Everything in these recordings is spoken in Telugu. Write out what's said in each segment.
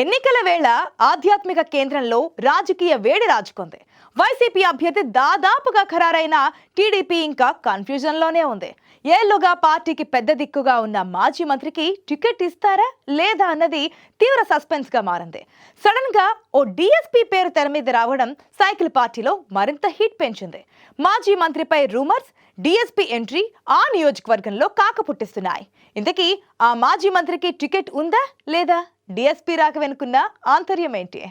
ఎన్నికల వేళ ఆధ్యాత్మిక కేంద్రంలో రాజకీయ వేడి రాజుకుంది. వైసీపీ అభ్యర్థి దాదాపుగా ఖరారైన టీడీపీ ఇంకా కన్ఫ్యూజన్లోనే ఉంది. ఏళ్ళుగా పార్టీకి పెద్ద దిక్కుగా ఉన్న మాజీ మంత్రికి టికెట్ ఇస్తారా లేదా అన్నది తీవ్ర సస్పెన్స్గా మారింది. సడన్గా ఓ డిఎస్పీ పేరు తెర మీద రావడం సైకిల్ పార్టీలో మరింత హిట్ పెంచింది. మాజీ మంత్రిపై రూమర్స్ డిఎస్పీ ఎంట్రీ ఆ నియోజకవర్గంలో కాక పుట్టిస్తున్నాయి ఇంతకీ ఆ మాజీ మంత్రికి టికెట్ ఉందా లేదా? డిఎస్పీ రాక వెనుకున్న ఆంతర్యం ఏంటి?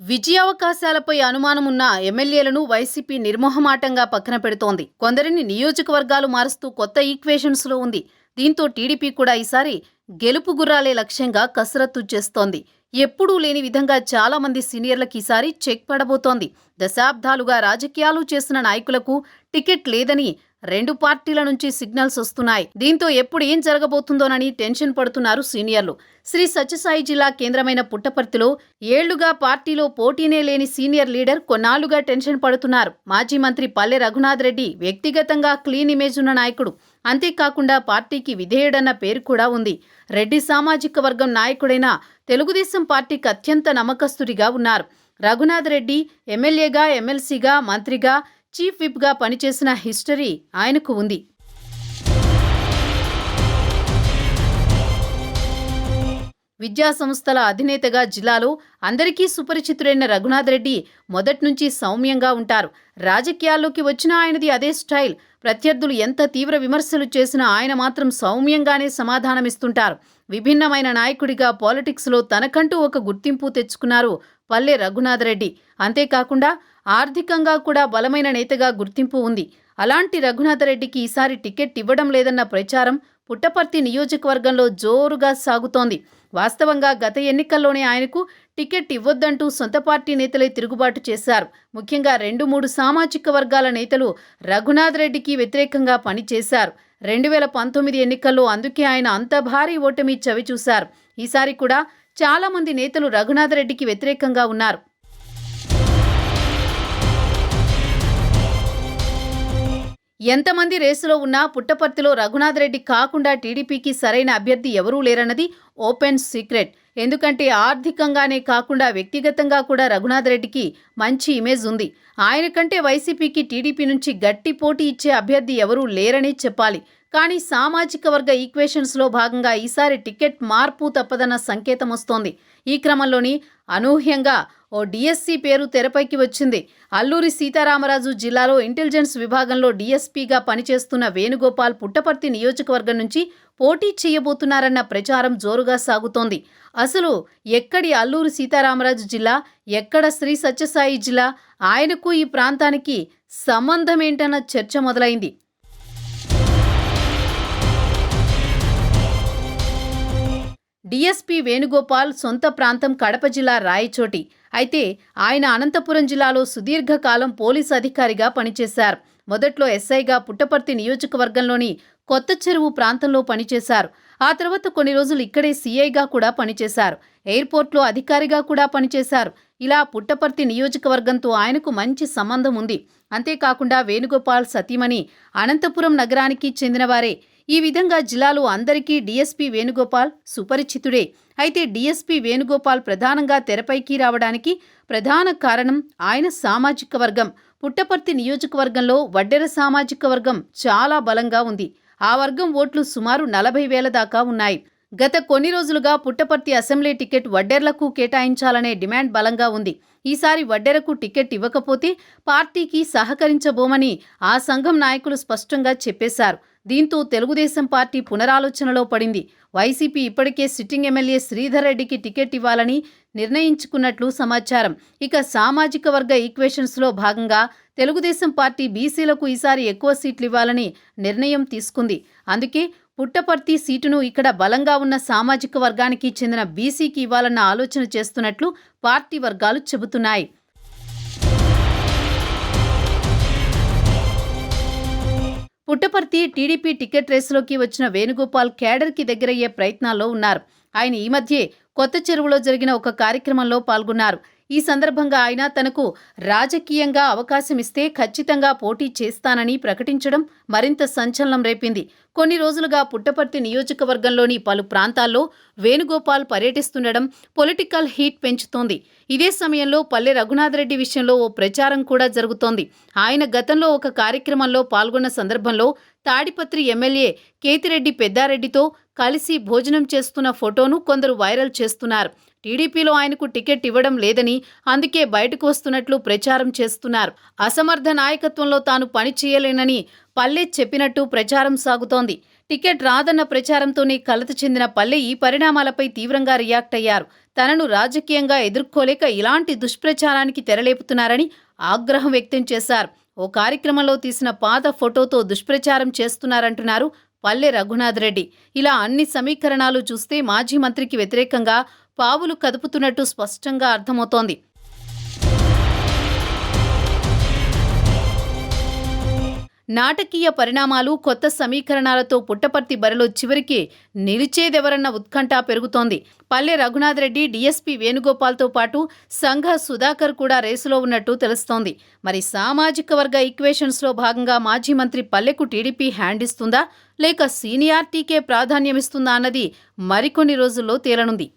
విజయావకాశాలపై అనుమానం ఉన్న ఎమ్మెల్యేలను వైసీపీ నిర్మోహమాటంగా పక్కన పెడుతోంది. కొందరిని నియోజకవర్గాలు మారుస్తూ కొత్త ఈక్వేషన్స్లో ఉంది. దీంతో టీడీపీ కూడా ఈసారి గెలుపు గుర్రాలే లక్ష్యంగా కసరత్తు చేస్తోంది. ఎప్పుడూ లేని విధంగా చాలా మంది సీనియర్లకు ఈసారి చెక్ పడబోతోంది. దశాబ్దాలుగా రాజకీయాలు చేసిన నాయకులకు టికెట్ లేదని రెండు పార్టీల నుంచి సిగ్నల్స్ వస్తున్నాయి. దీంతో ఎప్పుడు ఏం జరగబోతుందోనని టెన్షన్ పడుతున్నారు సీనియర్లు. శ్రీ సత్యసాయి జిల్లా కేంద్రమైన పుట్టపర్తిలో ఏళ్ళుగా పార్టీలో పోటీనే లేని సీనియర్ లీడర్ కొన్నాళ్ళుగా టెన్షన్ పడుతున్నారు. మాజీ మంత్రి పల్లె రఘునాథ్ రెడ్డి వ్యక్తిగతంగా క్లీన్ ఇమేజ్ ఉన్న నాయకుడు. అంతేకాకుండా పార్టీకి విధేయుడన్న పేరు కూడా ఉంది. రెడ్డి సామాజిక వర్గం నాయకుడైన తెలుగుదేశం పార్టీకి అత్యంత నమ్మకస్తుడిగా ఉన్నారు. రఘునాథ్ రెడ్డి ఎమ్మెల్యేగా ఎమ్మెల్సీగా మంత్రిగా చీఫ్ విప్గా పనిచేసిన హిస్టరీ ఆయనకు ఉంది. విద్యాసంస్థల అధినేతగా జిల్లాలో అందరికీ సుపరిచితుడైన రఘునాథ్ రెడ్డి మొదట్నుంచి సౌమ్యంగా ఉంటారు. రాజకీయాల్లోకి వచ్చిన ఆయనది అదే స్టైల్. ప్రత్యర్థులు ఎంత తీవ్ర విమర్శలు చేసినా ఆయన మాత్రం సౌమ్యంగానే సమాధానమిస్తుంటారు. విభిన్నమైన నాయకుడిగా పాలిటిక్స్లో తనకంటూ ఒక గుర్తింపు తెచ్చుకున్నారు పల్లె రఘునాథ్ రెడ్డి. అంతేకాకుండా ఆర్థికంగా కూడా బలమైన నేతగా గుర్తింపు ఉంది. అలాంటి రఘునాథ రెడ్డికి ఈసారి టికెట్ ఇవ్వడం లేదన్న ప్రచారం పుట్టపర్తి నియోజకవర్గంలో జోరుగా సాగుతోంది. వాస్తవంగా గత ఎన్నికల్లోనే ఆయనకు టికెట్ ఇవ్వొద్దంటూ సొంత పార్టీ నేతలే తిరుగుబాటు చేశారు. ముఖ్యంగా రెండు మూడు సామాజిక వర్గాల నేతలు రఘునాథ్ రెడ్డికి వ్యతిరేకంగా పనిచేశారు. రెండు వేల పంతొమ్మిది ఎన్నికల్లో అందుకే ఆయన అంత భారీ ఓటమి చవిచూశారు. ఈసారి కూడా చాలామంది నేతలు రఘునాథ్ రెడ్డికి వ్యతిరేకంగా ఉన్నారు. ఎంతమంది రేసులో ఉన్నా పుట్టపర్తిలో రఘునాథ్ రెడ్డి కాకుండా టీడీపీకి సరైన అభ్యర్థి ఎవరూ లేరన్నది ఓపెన్ సీక్రెట్. ఎందుకంటే ఆర్థికంగానే కాకుండా వ్యక్తిగతంగా కూడా రఘునాథ్ రెడ్డికి మంచి ఇమేజ్ ఉంది. ఆయన కంటే వైసీపీకి టీడీపీ నుంచి గట్టి పోటీ ఇచ్చే అభ్యర్థి ఎవరూ లేరని చెప్పాలి. కానీ సామాజిక వర్గ ఈక్వేషన్స్లో భాగంగా ఈసారి టికెట్ మార్పు తప్పదన్న సంకేతం వస్తోంది. ఈ క్రమంలోని అనూహ్యంగా ఓ డిఎస్సీ పేరు తెరపైకి వచ్చింది. అల్లూరి సీతారామరాజు జిల్లాలో ఇంటెలిజెన్స్ విభాగంలో డీఎస్పీగా పనిచేస్తున్న వేణుగోపాల్ పుట్టపర్తి నియోజకవర్గం నుంచి పోటీ చేయబోతున్నారన్న ప్రచారం జోరుగా సాగుతోంది. అసలు ఎక్కడి అల్లూరి సీతారామరాజు జిల్లా ఎక్కడ శ్రీ సత్యసాయి జిల్లా ఆయనకు ఈ ప్రాంతానికి సంబంధమేంటన్న చర్చ మొదలైంది. డీఎస్పీ వేణుగోపాల్ సొంత ప్రాంతం కడప జిల్లా రాయచోటి. అయితే ఆయన అనంతపురం జిల్లాలో సుదీర్ఘకాలం పోలీసు అధికారిగా పనిచేశారు. మొదట్లో ఎస్ఐగా పుట్టపర్తి నియోజకవర్గంలోని కొత్త చెరువు ప్రాంతంలో పనిచేశారు. ఆ తర్వాత కొన్ని రోజులు ఇక్కడే సీఐగా కూడా పనిచేశారు. ఎయిర్పోర్ట్లో అధికారిగా కూడా పనిచేశారు. ఇలా పుట్టపర్తి నియోజకవర్గంతో ఆయనకు మంచి సంబంధం ఉంది. అంతేకాకుండా వేణుగోపాల్ సతీమణి అనంతపురం నగరానికి చెందినవారే. ఈ విధంగా జిల్లాలో అందరికీ డీఎస్పీ వేణుగోపాల్ సుపరిచితుడే. అయితే డీఎస్పీ వేణుగోపాల్ ప్రధానంగా తెరపైకి రావడానికి ప్రధాన కారణం ఆయన సామాజిక వర్గం. పుట్టపర్తి నియోజకవర్గంలో వడ్డెర సామాజిక వర్గం చాలా బలంగా ఉంది. ఆ వర్గం ఓట్లు సుమారు నలభై వేల దాకా ఉన్నాయి. గత కొన్ని రోజులుగా పుట్టపర్తి అసెంబ్లీ టికెట్ వడ్డెర్లకు కేటాయించాలనే డిమాండ్ బలంగా ఉంది. ఈసారి వడ్డెరకు టికెట్ ఇవ్వకపోతే పార్టీకి సహకరించబోమని ఆ సంఘం నాయకులు స్పష్టంగా చెప్పేశారు. దీంతో తెలుగుదేశం పార్టీ పునరాలోచనలో పడింది. వైసీపీ ఇప్పటికే సిట్టింగ్ ఎమ్మెల్యే శ్రీధర్ రెడ్డికి టికెట్ ఇవ్వాలని నిర్ణయించుకున్నట్లు సమాచారం. ఇక సామాజిక వర్గ ఈక్వేషన్స్లో భాగంగా తెలుగుదేశం పార్టీ బీసీలకు ఈసారి ఎక్కువ సీట్లు ఇవ్వాలని నిర్ణయం తీసుకుంది. అందుకే పుట్టపర్తి సీటును ఇక్కడ బలంగా ఉన్న సామాజిక వర్గానికి చెందిన బీసీకి ఇవ్వాలన్న ఆలోచన చేస్తున్నట్లు పార్టీ వర్గాలు చెబుతున్నాయి. పుట్టపర్తి టీడీపీ టికెట్ రేసులోకి వచ్చిన వేణుగోపాల్ కేడర్కి దగ్గరయ్యే ప్రయత్నాల్లో ఉన్నారు. ఆయన ఈ మధ్యే కొత్త చెరువులో జరిగిన ఒక కార్యక్రమంలో పాల్గొన్నారు. ఈ సందర్భంగా ఆయన తనకు రాజకీయంగా అవకాశం ఇస్తే ఖచ్చితంగా పోటీ చేస్తానని ప్రకటించడం మరింత సంచలనం రేపింది. కొన్ని రోజులుగా పుట్టపర్తి నియోజకవర్గంలోని పలు ప్రాంతాల్లో వేణుగోపాల్ పర్యటిస్తుండడం పొలిటికల్ హీట్ పెంచుతోంది. ఇదే సమయంలో పల్లె రఘునాథరెడ్డి విషయంలో ఓ ప్రచారం కూడా జరుగుతోంది. ఆయన గతంలో ఒక కార్యక్రమంలో పాల్గొన్న సందర్భంలో తాడిపత్రి ఎమ్మెల్యే కేతిరెడ్డి పెద్దారెడ్డితో కలిసి భోజనం చేస్తున్న ఫోటోను కొందరు వైరల్ చేస్తున్నారు. టీడీపీలో ఆయనకు టికెట్ ఇవ్వడం లేదని అందుకే బయటకు వస్తున్నట్లు ప్రచారం చేస్తున్నారు. అసమర్థ నాయకత్వంలో తాను పని చేయలేనని పల్లె చెప్పినట్టు ప్రచారం సాగుతోంది. టికెట్ రాదన్న ప్రచారంతోనే కలత చెందిన పల్లె ఈ పరిణామాలపై తీవ్రంగా రియాక్ట్ అయ్యారు. తనను రాజకీయంగా ఎదుర్కోలేక ఇలాంటి దుష్ప్రచారానికి తెరలేపుతున్నారని ఆగ్రహం వ్యక్తం చేశారు. ఓ కార్యక్రమంలో తీసిన పాత ఫోటోతో దుష్ప్రచారం చేస్తున్నారంటున్నారు పల్లె రఘునాథ్ రెడ్డి. ఇలా అన్ని సమీకరణాలు చూస్తే మాజీ మంత్రికి వ్యతిరేకంగా పావులు కదుపుతున్నట్టు స్పష్టంగా అర్థమవుతోంది. నాటకీయ పరిణామాలు కొత్త సమీకరణాలతో పుట్టపర్తి బరిలో చివరికి నిలిచేదెవరన్న ఉత్కంఠ పెరుగుతోంది. పల్లె రఘునాథ్ రెడ్డి డీఎస్పీ వేణుగోపాల్తో పాటు సంఘ సుధాకర్ కూడా రేసులో ఉన్నట్టు తెలుస్తోంది. మరి సామాజిక వర్గ ఈక్వేషన్స్లో భాగంగా మాజీ మంత్రి పల్లెకు టీడీపీ హ్యాండ్ ఇస్తుందా? లేక సీనియార్టీకే ప్రాధాన్యమిస్తుందా అన్నది మరికొన్ని రోజుల్లో తేలనుంది.